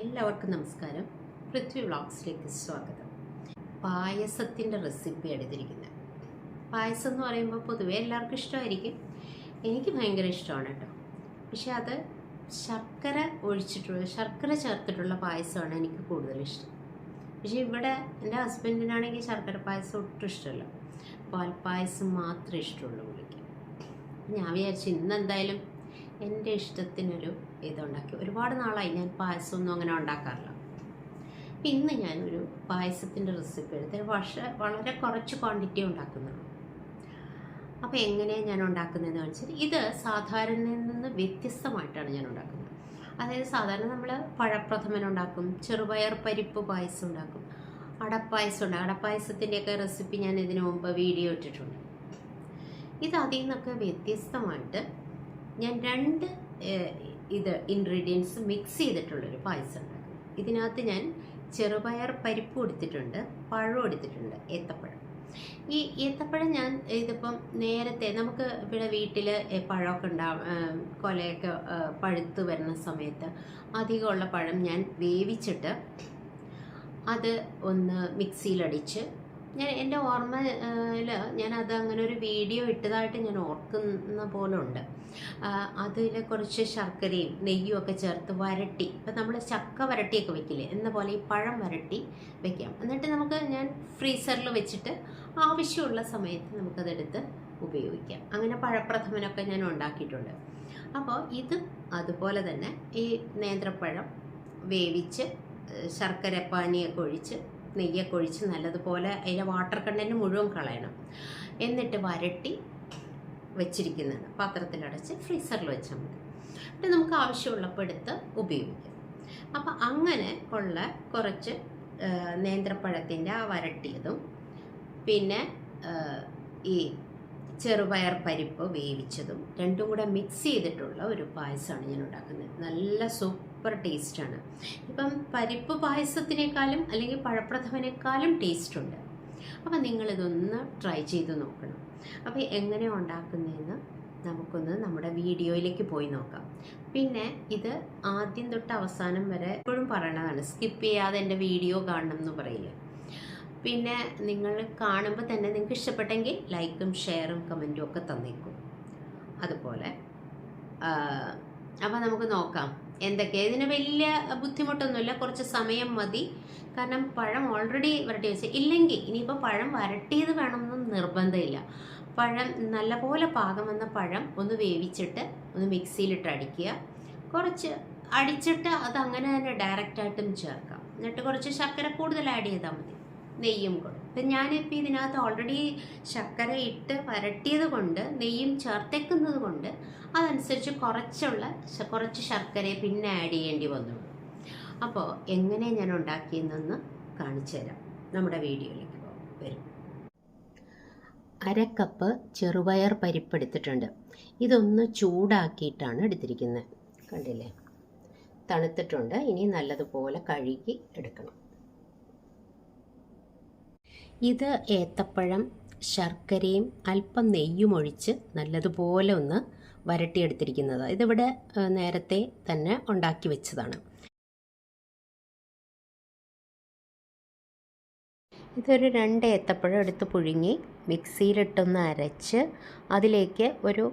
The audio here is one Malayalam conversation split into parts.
എല്ലാവർക്കും നമസ്കാരം. പൃഥ്വി വ്ളോഗ്സിലേക്ക് സ്വാഗതം. പായസത്തിന്റെ റെസിപ്പി എടുത്തിരിക്കുന്നത്. പായസം എന്ന് പറയുമ്പോൾ പൊതുവെ എല്ലാവർക്കും ഇഷ്ടമായിരിക്കും. എനിക്ക് ഭയങ്കര ഇഷ്ടമാണ് കേട്ടോ. പക്ഷെ അത് ശർക്കര ഒഴിച്ചിട്ടുള്ള ശർക്കര ചേർത്തിട്ടുള്ള പായസമാണ് എനിക്ക് കൂടുതൽ ഇഷ്ടം. പക്ഷേ ഇവിടെ എന്റെ ഹസ്ബൻഡിനാണെങ്കിൽ ശർക്കര പായസം ഒട്ടും ഇഷ്ടമല്ല. പാൽപ്പായസം മാത്രമേ ഇഷ്ടമുള്ളൂ പുള്ളിക്ക്. ഞാൻ വിചാരിച്ചു ഇന്ന് എന്തായാലും എന്റെ ഇഷ്ടത്തിനൊരു ഇതുണ്ടാക്കി. ഒരുപാട് നാളായി ഞാൻ പായസമൊന്നും അങ്ങനെ ഉണ്ടാക്കാറില്ല. അപ്പം ഇന്ന് ഞാനൊരു പായസത്തിന്റെ റെസിപ്പി എടുത്ത് പക്ഷേ വളരെ കുറച്ച് ക്വാണ്ടിറ്റി ഉണ്ടാക്കുന്നുള്ളൂ അപ്പോൾ എങ്ങനെയാണ് ഞാൻ ഉണ്ടാക്കുന്നതെന്ന് വെച്ചാൽ ഇത് സാധാരണയിൽ നിന്ന് വ്യത്യസ്തമായിട്ടാണ് ഞാൻ ഉണ്ടാക്കുന്നത്. അതായത് സാധാരണ നമ്മൾ പഴപ്രഥമൻ ഉണ്ടാക്കും ചെറുപയർ പരിപ്പ് പായസം ഉണ്ടാക്കും അടപ്പായസം ഉണ്ട് അടപ്പായസത്തിന്റെയൊക്കെ റെസിപ്പി ഞാൻ ഇതിനു മുമ്പ് വീഡിയോ ഇട്ടിട്ടുണ്ട്. ഇത് അതിൽ നിന്നൊക്കെ വ്യത്യസ്തമായിട്ട് ഞാൻ രണ്ട് ഇത് ഇൻഗ്രീഡിയൻസ് മിക്സ് ചെയ്തിട്ടുള്ളൊരു പായസം ഉണ്ടാക്കും ഇതിനകത്ത് ഞാൻ ചെറുപയർ പരിപ്പ് എടുത്തിട്ടുണ്ട് പഴം എടുത്തിട്ടുണ്ട് ഏത്തപ്പഴം. ഈ ഏത്തപ്പഴം ഞാൻ ഇതിപ്പം നേരത്തെ നമുക്ക് ഇവിടെ വീട്ടിൽ പഴമൊക്കെ ഉണ്ടാവും കൊലയൊക്കെ പഴുത്ത് വരുന്ന സമയത്ത് അധികമുള്ള പഴം ഞാൻ വേവിച്ചിട്ട് അത് ഒന്ന് മിക്സിയിലടിച്ച് ഞാൻ എന്റെ ഓർമ്മയിൽ ഞാൻ അത് അങ്ങനെ ഒരു വീഡിയോ ഇട്ടതായിട്ട് ഞാൻ ഓർക്കുന്ന പോലെ ഉണ്ട് അതിൽ കുറച്ച് ശർക്കരയും നെയ്യും ഒക്കെ ചേർത്ത് വരട്ടി. ഇപ്പം നമ്മൾ ചക്ക വരട്ടിയൊക്കെ വെക്കില്ലേ? എന്ന പോലെ ഈ പഴം വരട്ടി വെക്കാം. എന്നിട്ട് നമുക്ക് ഞാൻ ഫ്രീസറിൽ വെച്ചിട്ട് ആവശ്യമുള്ള സമയത്ത് നമുക്കതെടുത്ത് ഉപയോഗിക്കാം. അങ്ങനെ പഴപ്രഥമനൊക്കെ ഞാൻ ഉണ്ടാക്കിയിട്ടുണ്ട്. അപ്പോൾ ഇത് അതുപോലെ തന്നെ ഈ നേന്ത്രപ്പഴം വേവിച്ച് ശർക്കര പാനിയൊക്കെ ഒഴിച്ച് നെയ്യൊക്കെ ഒഴിച്ച് നല്ലതുപോലെ അതിലെ വാട്ടർ കണ്ടന്റ് മുഴുവൻ കളയണം. എന്നിട്ട് വരട്ടി വെച്ചിരിക്കുന്നത് പാത്രത്തിലടച്ച് ഫ്രീസറിൽ വെച്ചാൽ മതി. എന്നിട്ട് നമുക്ക് ആവശ്യമുള്ളപ്പോൾ എടുത്ത് ഉപയോഗിക്കാം. അപ്പം അങ്ങനെ ഉള്ള കുറച്ച് നേന്ത്രപ്പഴത്തിന്റെ ആ വരട്ടിയതും പിന്നെ ഈ ചെറുപയർ പരിപ്പ് വേവിച്ചതും രണ്ടും കൂടെ മിക്സ് ചെയ്തിട്ടുള്ള ഒരു പായസമാണ് ഞാൻ ഉണ്ടാക്കുന്നത്. നല്ല സൂപ്പർ ടേസ്റ്റാണ് ഇപ്പം പരിപ്പ് പായസത്തിനേക്കാളും അല്ലെങ്കിൽ പഴപ്രഥമനേക്കാളും ടേസ്റ്റ് ഉണ്ട്. അപ്പം നിങ്ങളിതൊന്ന് ട്രൈ ചെയ്ത് നോക്കണം. അപ്പോൾ എങ്ങനെ ഉണ്ടാക്കുന്നതെന്ന് നമുക്കൊന്ന് നമ്മുടെ വീഡിയോയിലേക്ക് പോയി നോക്കാം. പിന്നെ ഇത് ആദ്യം തൊട്ട് അവസാനം വരെ എപ്പോഴും പറയണതാണ്. സ്കിപ്പ് ചെയ്യാതെ എന്റെ വീഡിയോ കാണണം എന്ന് പറയില്ല? പിന്നെ നിങ്ങൾ കാണുമ്പോൾ തന്നെ നിങ്ങൾക്ക് ഇഷ്ടപ്പെട്ടെങ്കിൽ ലൈക്കും ഷെയറും കമന്റും ഒക്കെ തന്നേക്കും. അതുപോലെ അപ്പോൾ നമുക്ക് നോക്കാം. എന്തൊക്കെ ഇതിന് വലിയ ബുദ്ധിമുട്ടൊന്നുമില്ല. കുറച്ച് സമയം മതി. കാരണം പഴം ഓൾറെഡി വരട്ടി വെച്ച്. ഇല്ലെങ്കിൽ ഇനിയിപ്പോൾ പഴം വരട്ടിയത് വേണമെന്നും നിർബന്ധമില്ല. പഴം നല്ലപോലെ പാകം വന്ന പഴം ഒന്ന് വേവിച്ചിട്ട് ഒന്ന് മിക്സിയിലിട്ട് അടിക്കുക. കുറച്ച് അടിച്ചിട്ട് അത് അങ്ങനെ തന്നെ ഡയറക്റ്റായിട്ടും ചേർക്കാം. എന്നിട്ട് കുറച്ച് ശർക്കര കൂടുതൽ ആഡ് ചെയ്താൽ മതി. നെയ്യും കൂടെ. ഇപ്പം ഞാനിപ്പോൾ ഇതിനകത്ത് ഓൾറെഡി ശർക്കര ഇട്ട് വരട്ടിയത് കൊണ്ട് നെയ്യും ചേർത്തേക്കുന്നത് കൊണ്ട് അതനുസരിച്ച് കുറച്ചുള്ള കുറച്ച് ശർക്കരയെ പിന്നെ ആഡ് ചെയ്യേണ്ടി വന്നു. അപ്പോൾ എങ്ങനെ ഞാൻ ഉണ്ടാക്കിയെന്നൊന്ന് കാണിച്ചു തരാം. നമ്മുടെ വീഡിയോയിലേക്ക് വരും. അര കപ്പ് ചെറുപയർ പരിപ്പെടുത്തിട്ടുണ്ട്. ഇതൊന്ന് ചൂടാക്കിയിട്ടാണ് എടുത്തിരിക്കുന്നത്. കണ്ടില്ലേ? തണുത്തിട്ടുണ്ട്. ഇനി നല്ലതുപോലെ കഴുകി എടുക്കണം. ഇത് ഏത്തപ്പഴം ശർക്കരയും അല്പം നെയ്യും ഒഴിച്ച് നല്ലതുപോലെ ഒന്ന് വരട്ടിയെടുത്തിരിക്കുന്നത്. ഇതിവിടെ നേരത്തെ തന്നെ ഉണ്ടാക്കി വെച്ചതാണ്. ഇതൊരു രണ്ട് ഏത്തപ്പഴം എടുത്ത് പുഴുങ്ങി മിക്സിയിലിട്ടൊന്ന് അരച്ച് അതിലേക്ക് ഒരു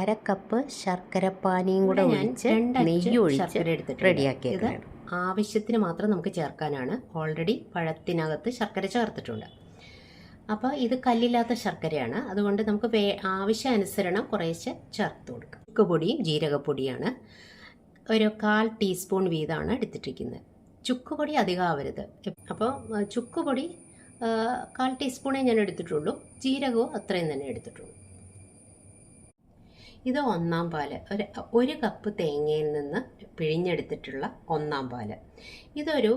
അര കപ്പ് ശർക്കരപ്പാനിയും കൂടെ ഒഴിച്ച് നെയ്യ് ഒഴിച്ച് ശർക്കര റെഡിയാക്കി ഇത് ആവശ്യത്തിന് മാത്രം നമുക്ക് ചേർക്കാനാണ്. ഓൾറെഡി പഴത്തിനകത്ത് ശർക്കര ചേർത്തിട്ടുണ്ട്. അപ്പോൾ ഇത് കല്ലില്ലാത്ത ശർക്കരയാണ്. അതുകൊണ്ട് നമുക്ക് വേ ആവശ്യാനുസരണം കുറേശ്ശെ ചേർത്ത് കൊടുക്കാം. ചുക്കുപൊടിയും ജീരകപ്പൊടിയാണ്. ഒരു കാൽ ടീസ്പൂൺ വീതമാണ് എടുത്തിട്ടിരിക്കുന്നത്. ചുക്കുപൊടി അധികം ആവരുത്. അപ്പോൾ ചുക്കുപൊടി കാൽ ടീസ്പൂണേ ഞാൻ എടുത്തിട്ടുള്ളൂ. ജീരകവും അത്രയും തന്നെ എടുത്തിട്ടുള്ളൂ. ഇത് ഒന്നാം പാൽ. ഒരു ഒരു കപ്പ് തേങ്ങയിൽ നിന്ന് പിഴിഞ്ഞെടുത്തിട്ടുള്ള ഒന്നാം പാൽ. ഇതൊരു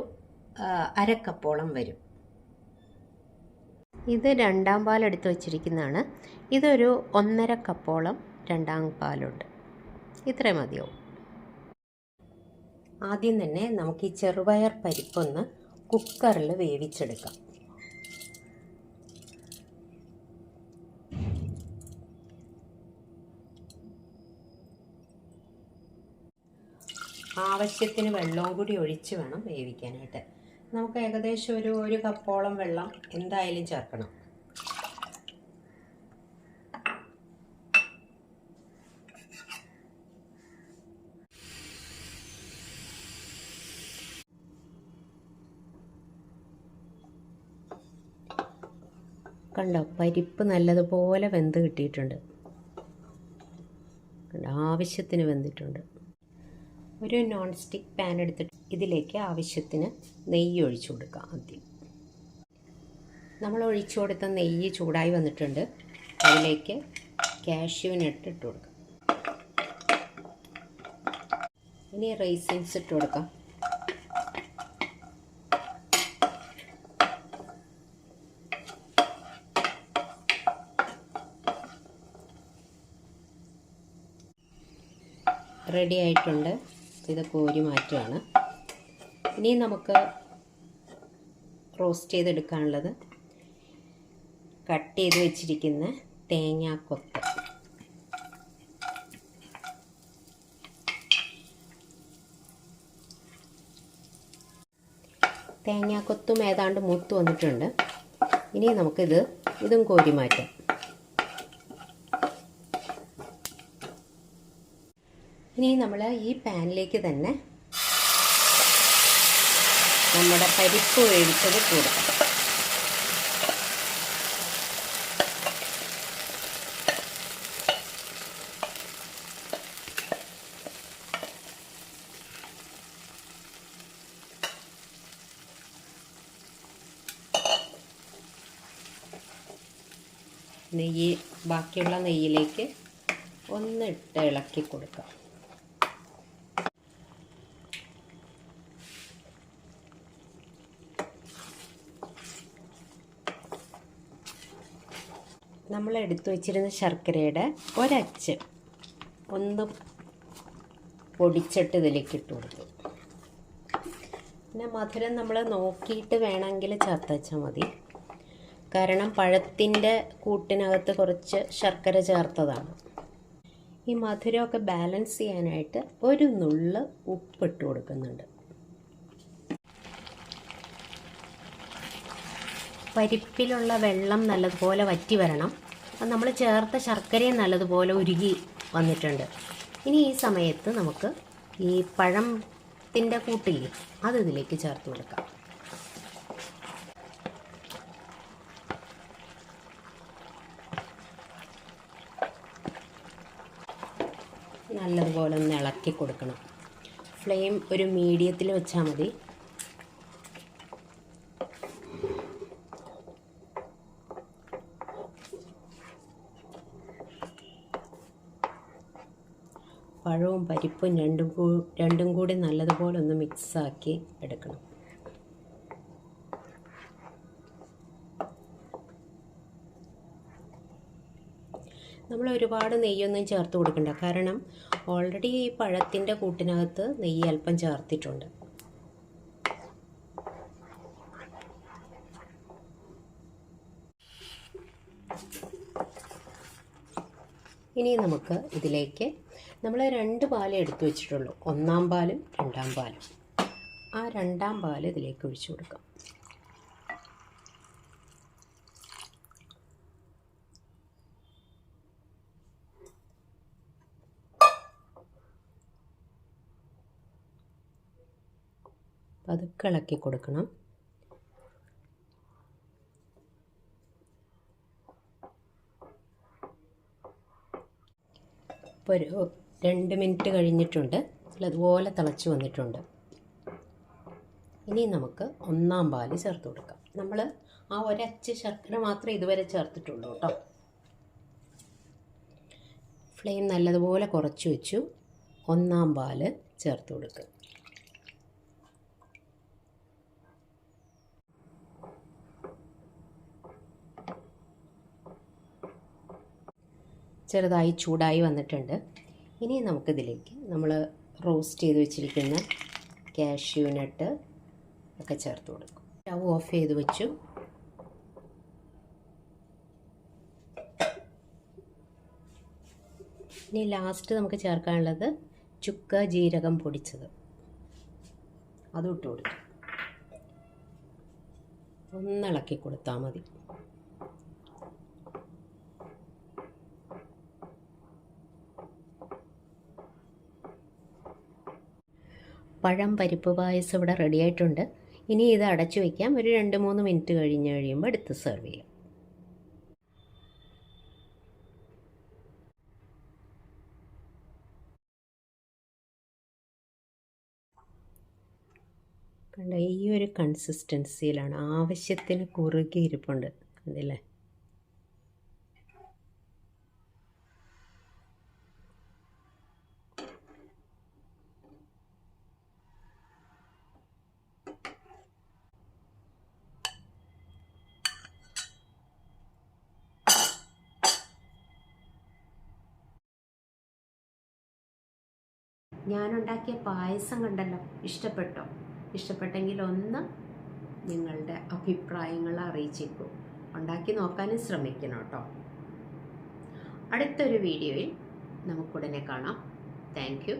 അരക്കപ്പോളം അര കപ്പോളം വരും. ഇത് രണ്ടാം പാൽ എടുത്ത് വച്ചിരിക്കുന്നതാണ്. ഇതൊരു ഒന്നര കപ്പോളം രണ്ടാം പാലുണ്ട്. ഇത്രയും മതിയാവും. ആദ്യം തന്നെ നമുക്ക് ഈ ചെറുപയർ പരിപ്പൊന്ന് കുക്കറിൽ വേവിച്ചെടുക്കാം. ആവശ്യത്തിന് വെള്ളവും കൂടി ഒഴിച്ച് വേണം വേവിക്കാനായിട്ട്. നമുക്ക് ഏകദേശം ഒരു ഒരു കപ്പോളം വെള്ളം എന്തായാലും ചേർക്കണം. കണ്ടോ പരിപ്പ് നല്ലതുപോലെ വെന്ത് കിട്ടിയിട്ടുണ്ട്. ആവശ്യത്തിന് വെന്തിട്ടുണ്ട്. ഒരു നോൺ സ്റ്റിക്ക് പാൻ എടുത്തിട്ട് ഇതിലേക്ക് ആവശ്യത്തിന് നെയ്യ് ഒഴിച്ചു കൊടുക്കുക ആദ്യം. നമ്മൾ ഒഴിച്ചു കൊടുത്ത നെയ്യ് ചൂടായി വന്നിട്ടുണ്ട്. അതിലേക്ക് കാഷ്യൂവിനിട്ട് ഇട്ട് കൊടുക്കാം. ഇനി റൈസിൻസ് ഇട്ട് കൊടുക്കാം. റെഡി ആയിട്ടുണ്ട്. ഇത് കോരി മാറ്റുകയാണ് ഇനി നമുക്ക് റോസ്റ്റ് ചെയ്തെടുക്കാനുള്ളത് കട്ട് ചെയ്ത് വെച്ചിരിക്കുന്ന തേങ്ങാക്കൊത്ത് തേങ്ങാക്കൊത്തും ഏതാണ്ട് മൂത്ത് വന്നിട്ടുണ്ട്. ഇനി നമുക്കിത് ഇതും കോരി മാറ്റാം. ഇനി നമ്മൾ ഈ പാനിലേക്ക് തന്നെ നമ്മുടെ പരിപ്പ് ഒഴിച്ചത് കൂടാം. നെയ്യ് ബാക്കിയുള്ള നെയ്യിലേക്ക് ഒന്നിട്ട് ഇളക്കി കൊടുക്കാം. നമ്മൾ എടുത്തു വച്ചിരുന്ന ശർക്കരയുടെ ഒരച്ച് ഒന്ന് പൊടിച്ചിട്ട് ഇതിലേക്ക് ഇട്ട് കൊടുത്തു. പിന്നെ മധുരം നമ്മൾ നോക്കിയിട്ട് വേണമെങ്കിൽ ചേർത്ത് വെച്ചാൽ മതി. കാരണം പഴത്തിന്റെ കൂട്ടിനകത്ത് കുറച്ച് ശർക്കര ചേർത്തതാണ്. ഈ മധുരമൊക്കെ ബാലൻസ് ചെയ്യാനായിട്ട് ഒരു നുള്ള് ഉപ്പ് ഉപ്പിട്ട് കൊടുക്കുന്നുണ്ട്. പരിപ്പിലുള്ള വെള്ളം നല്ലതുപോലെ വറ്റി വരണം. അപ്പം നമ്മൾ ചേർത്ത ശർക്കരയും നല്ലതുപോലെ ഉരുകി വന്നിട്ടുണ്ട്. ഇനി ഈ സമയത്ത് നമുക്ക് ഈ പഴത്തിന്റെ കൂട്ടില്ലേ അത് ഇതിലേക്ക് ചേർത്ത് കൊടുക്കാം. നല്ലതുപോലെ ഒന്ന് ഇളക്കി കൊടുക്കണം. ഫ്ലെയിം ഒരു മീഡിയത്തിൽ വെച്ചാൽ മതി. പഴവും പരിപ്പും രണ്ടും കൂ രണ്ടും കൂടി നല്ലതുപോലെ ഒന്ന് മിക്സാക്കി എടുക്കണം. നമ്മൾ ഒരുപാട് നെയ്യൊന്നും ചേർത്ത് കൊടുക്കണ്ട. കാരണം ഓൾറെഡി ഈ പഴത്തിന്റെ കൂട്ടിനകത്ത് നെയ്യ് അല്പം ചേർത്തിട്ടുണ്ട്. ഇനി നമുക്ക് ഇതിലേക്ക് നമ്മൾ രണ്ട് പാലേ എടുത്തു വെച്ചിട്ടുള്ളൂ. ഒന്നാം പാലും രണ്ടാം പാലും. ആ രണ്ടാം പാൽ ഇതിലേക്ക് ഒഴിച്ചു കൊടുക്കാം. പതുക്കെ ഇളക്കി കൊടുക്കണം. ഇപ്പോൾ ഒരു രണ്ട് മിനിറ്റ് കഴിഞ്ഞിട്ടുണ്ട്. അതുപോലെ തിളച്ച് വന്നിട്ടുണ്ട്. ഇനി നമുക്ക് ഒന്നാം പാൽ ചേർത്ത് കൊടുക്കാം. നമ്മൾ ആ ഒരച്ച് ശർക്കര മാത്രമേ ഇതുവരെ ചേർത്തിട്ടുള്ളൂ കേട്ടോ. ഫ്ലെയിം നല്ലതുപോലെ കുറച്ച് വെച്ചു. ഒന്നാം പാൽ ചേർത്ത് കൊടുക്കുക ചെറുതായി ചൂടായി വന്നിട്ടുണ്ട്. ഇനി നമുക്കിതിലേക്ക് നമ്മൾ റോസ്റ്റ് ചെയ്ത് വെച്ചിരിക്കുന്ന കാഷ്യൂ നട്ട് ഒക്കെ ചേർത്ത് കൊടുക്കും. സ്റ്റവ് ഓഫ് ചെയ്ത് വെച്ചു. ഇനി ലാസ്റ്റ് നമുക്ക് ചേർക്കാനുള്ളത് ചുക്ക ജീരകം പൊടിച്ചത്. അതും ഇട്ട് കൊടുക്കും. ഒന്നിളക്കി കൊടുത്താൽ മതി. പഴം പരിപ്പ് പായസം ഇവിടെ റെഡി ആയിട്ടുണ്ട്. ഇനി ഇത് അടച്ചു വയ്ക്കാം ഒരു രണ്ട് മൂന്ന് മിനിറ്റ് കഴിഞ്ഞ് കഴിയുമ്പോൾ എടുത്ത് സെർവ് ചെയ്യാം. കണ്ട ഈ ഒരു കൺസിസ്റ്റൻസിയിലാണ് ആവശ്യത്തിന് കുറുകി ഇരിപ്പുണ്ട്. കണ്ടില്ലേ? ഞാനുണ്ടാക്കിയ പായസം കണ്ടല്ലോ ഇഷ്ടപ്പെട്ടോ? ഇഷ്ടപ്പെട്ടെങ്കിൽ ഒന്ന് നിങ്ങളുടെ അഭിപ്രായങ്ങൾ അറിയിച്ചേക്കൂ ഉണ്ടാക്കി നോക്കാനും ശ്രമിക്കണം കേട്ടോ അടുത്തൊരു വീഡിയോയിൽ നമുക്കുടനെ കാണാം. താങ്ക്